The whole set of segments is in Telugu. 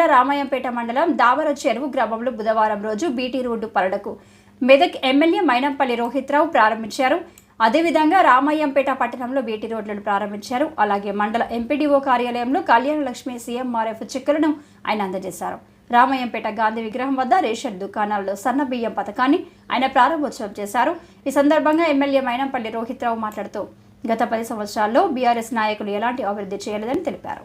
జిల్లా రామాయంపేట మండలం దావర చెరువు గ్రామంలో బుధవారం రోజు బీటీ రోడ్డు పరడకు మెదక్ ఎమ్మెల్యే మైనంపల్లి రోహిత్రావు ప్రారంభించారు. అదేవిధంగా రామయ్యంపేట పట్టణంలో బీటీ రోడ్లను ప్రారంభించారు. అలాగే మండల ఎంపీడీఓ కార్యాలయంలో కళ్యాణ లక్ష్మి సీఎంఆర్ఎఫ్ చెక్కులను ఆయన అందజేశారు. రామయ్యంపేట గాంధీ విగ్రహం వద్ద రేషన్ దుకాణాల్లో సన్న బియ్యం పథకాన్ని ఆయన ప్రారంభోత్సవం చేశారు. ఈ సందర్భంగా ఎమ్మెల్యే మైనంపల్లి రోహిత్రావు మాట్లాడుతూ గత పది సంవత్సరాల్లో బీఆర్ఎస్ నాయకులు ఎలాంటి అభివృద్ధి చేయలేదని తెలిపారు.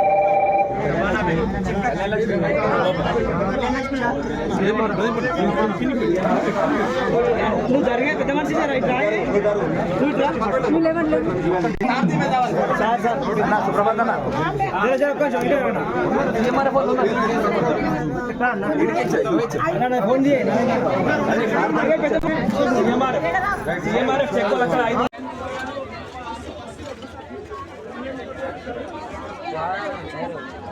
నువ్వు జరిగే పెద్ద మనిషి సార్ ఇట్లా నువ్వు ఇట్లా సార్ సార్ జర జర కొంచెం ఇటే రండి. అన్న, నా ఫోన్ చేయండి సీఎంఆర్ఎఫ్ చెక్ లక్షల ఐదు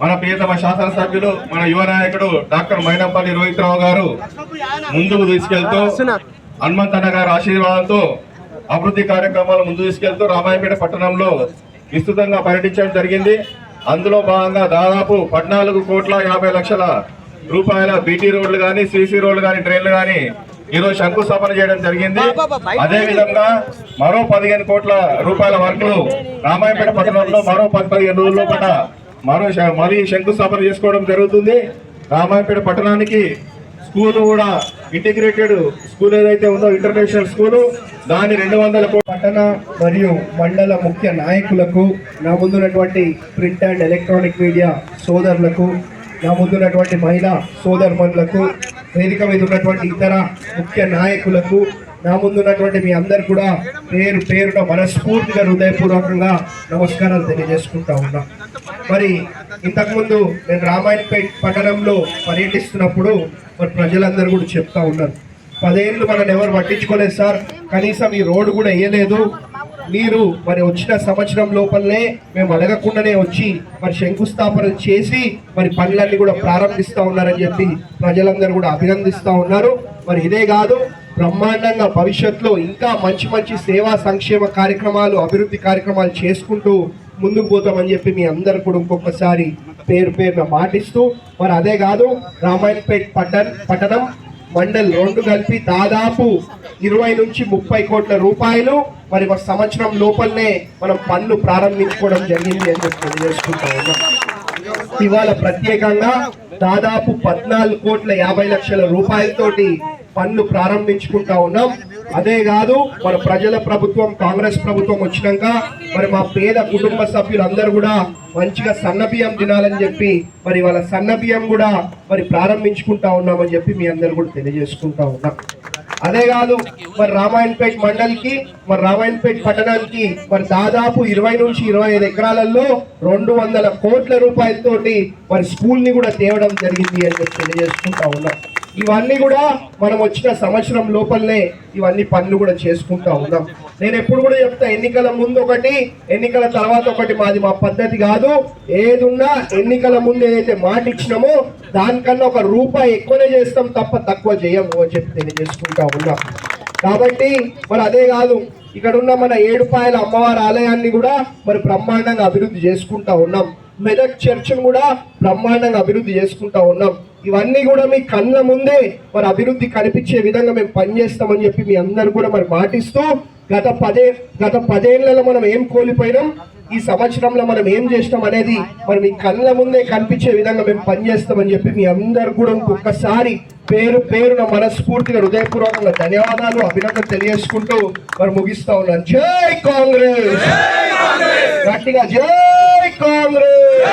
మన ప్రియతమ శాసనసభ్యులు మన యువ నాయకుడు డాక్టర్ మైనంపల్లి రోహిత్ రావు గారు ముందుకు తీసుకెళ్తూ హనుమంతన్న గారి ఆశీర్వాదంతో అభివృద్ధి కార్యక్రమాలు ముందు తీసుకెళ్తూ రామాయపేట పట్టణంలో విస్తృతంగా పర్యటించడం జరిగింది. అందులో భాగంగా దాదాపు పద్నాలుగు కోట్ల యాభై లక్షల రూపాయల బీటీ రోడ్లు కానీ సిసి రోడ్లు కానీ ట్రైన్లు కానీ ఈరోజు శంకుస్థాపన చేయడం జరిగింది. అదేవిధంగా మరో పదిహేను కోట్ల రూపాయల వర్కులు రామాయపేట పట్టణంలో మరో పది పదిహేను రోజుల లోపల మరో మరీ శంకుస్థాపన చేసుకోవడం జరుగుతుంది. రామాయపేట పట్టణానికి స్కూల్ కూడా ఇంటిగ్రేటెడ్ స్కూల్ ఏదైతే ఉందో ఇంటర్నేషనల్ స్కూలు దాని రెండు వందల పట్టణ మరియు మండల ముఖ్య నాయకులకు నా ముందున్నటువంటి ప్రింట్ అండ్ ఎలక్ట్రానిక్ మీడియా సోదరులకు నా ముందున్నటువంటి మహిళా సోదరుమణులకు వేదిక మీద ఉన్నటువంటి ఇతర ముఖ్య నాయకులకు నా ముందున్నటువంటి మీ అందరు కూడా పేరు పేరున మనస్ఫూర్తిగా హృదయపూర్వకంగా నమస్కారాలు తెలియజేసుకుంటా ఉన్నా. మరి ఇంతకుముందు నేను రామాయణపేట్ పట్టణంలో పర్యటిస్తున్నప్పుడు మరి ప్రజలందరూ కూడా చెప్తా ఉన్నారు. పదేళ్ళు మనల్ని ఎవరు పట్టించుకోలేదు సార్. కనీసం ఈ రోడ్డు కూడా వేయలేదు. మీరు మరి వచ్చిన సంవత్సరం లోపలనే మేము అడగకుండానే వచ్చి మరి శంకుస్థాపన చేసి మరి పనులన్నీ కూడా ప్రారంభిస్తూ ఉన్నారని చెప్పి ప్రజలందరూ కూడా అభినందిస్తూ ఉన్నారు. మరి ఇదే కాదు బ్రహ్మాండంగా భవిష్యత్తులో ఇంకా మంచి మంచి సేవా సంక్షేమ కార్యక్రమాలు అభివృద్ధి కార్యక్రమాలు చేసుకుంటూ ముందుకు పోతామని చెప్పి మీ అందరు కూడా ఇంకొకసారి పేరు పేరున మాటిస్తూ మరి అదే కాదు రామాయణపేట్ పట్టణ పట్టణం మండల్ రెండు కలిపి దాదాపు ఇరవై నుంచి ముప్పై కోట్ల రూపాయలు మరి ఒక సంవత్సరం లోపలనే మనం పనులు ప్రారంభించుకోవడం జరిగింది అని చెప్పి తెలియజేసుకుంటా ఉన్నాం. ఇవాళ ప్రత్యేకంగా దాదాపు పద్నాలుగు కోట్ల యాభై లక్షల రూపాయలతోటి పనులు ప్రారంభించుకుంటా ఉన్నాం. అదే కాదు మన ప్రజల ప్రభుత్వం కాంగ్రెస్ ప్రభుత్వం వచ్చినాక మరి మా పేద కుటుంబ సభ్యులందరూ కూడా మంచిగా సన్న బియ్యం తినాలని చెప్పి మరి వాళ్ళ సన్న బియ్యం కూడా మరి ప్రారంభించుకుంటా ఉన్నామని చెప్పి మీ అందరు కూడా తెలియజేసుకుంటా ఉన్నాం. అదే కాదు మరి రామాయణపేట మండలికి మరి రామాయణపేట పట్టణానికి మరి దాదాపు ఇరవై నుంచి ఇరవై ఐదు ఎకరాలలో రెండు వందల కోట్ల రూపాయలతోటి మరి స్కూల్ని కూడా తేవడం జరిగింది అని చెప్పి తెలియజేసుకుంటా ఉన్నాం. ఇవన్నీ కూడా మనం వచ్చిన సంవత్సరం లోపలనే ఇవన్నీ పనులు కూడా చేసుకుంటా ఉన్నాం. నేను ఎప్పుడు కూడా చెప్తా ఎన్నికల ముందు ఒకటి ఎన్నికల తర్వాత ఒకటి మాది మా పద్ధతి కాదు. ఏదున్నా ఎన్నికల ముందు ఏదైతే మాట ఇచ్చినామో దానికన్నా ఒక రూపాయి ఎక్కువనే చేస్తాం తప్ప తక్కువ చేయము అని చెప్పి తెలియజేసుకుంటా ఉన్నాం. కాబట్టి మరి అదే కాదు ఇక్కడ ఉన్న మన ఏడుపాయల అమ్మవారి ఆలయాన్ని కూడా మరి బ్రహ్మాండంగా అభివృద్ధి చేసుకుంటా ఉన్నాం. మెదక్ చర్చ్ను కూడా బ్రహ్మాండంగా అభివృద్ధి చేసుకుంటా ఉన్నాం. ఇవన్నీ కూడా మీ కళ్ళ ముందే మరి అభివృద్ధి కనిపించే విధంగా మేము పనిచేస్తామని చెప్పి మీ అందరు కూడా మరి మాటిస్తూ గత పదే గత పదేళ్ళలో మనం ఏం కోల్పోయినాం? ఈ సంవత్సరంలో మనం ఏం చేసినాం అనేది మరి మీ కళ్ళ ముందే కనిపించే విధంగా మేము పనిచేస్తామని చెప్పి మీ అందరు కూడా ఇంకొకసారి పేరు పేరున మనస్ఫూర్తిగా హృదయపూర్వకంగా ధన్యవాదాలు అభినందన తెలియజేసుకుంటూ మరి ముగిస్తా ఉన్నాను జై కాంగ్రెస్! గట్టిగా జై కాంగ్రెస్!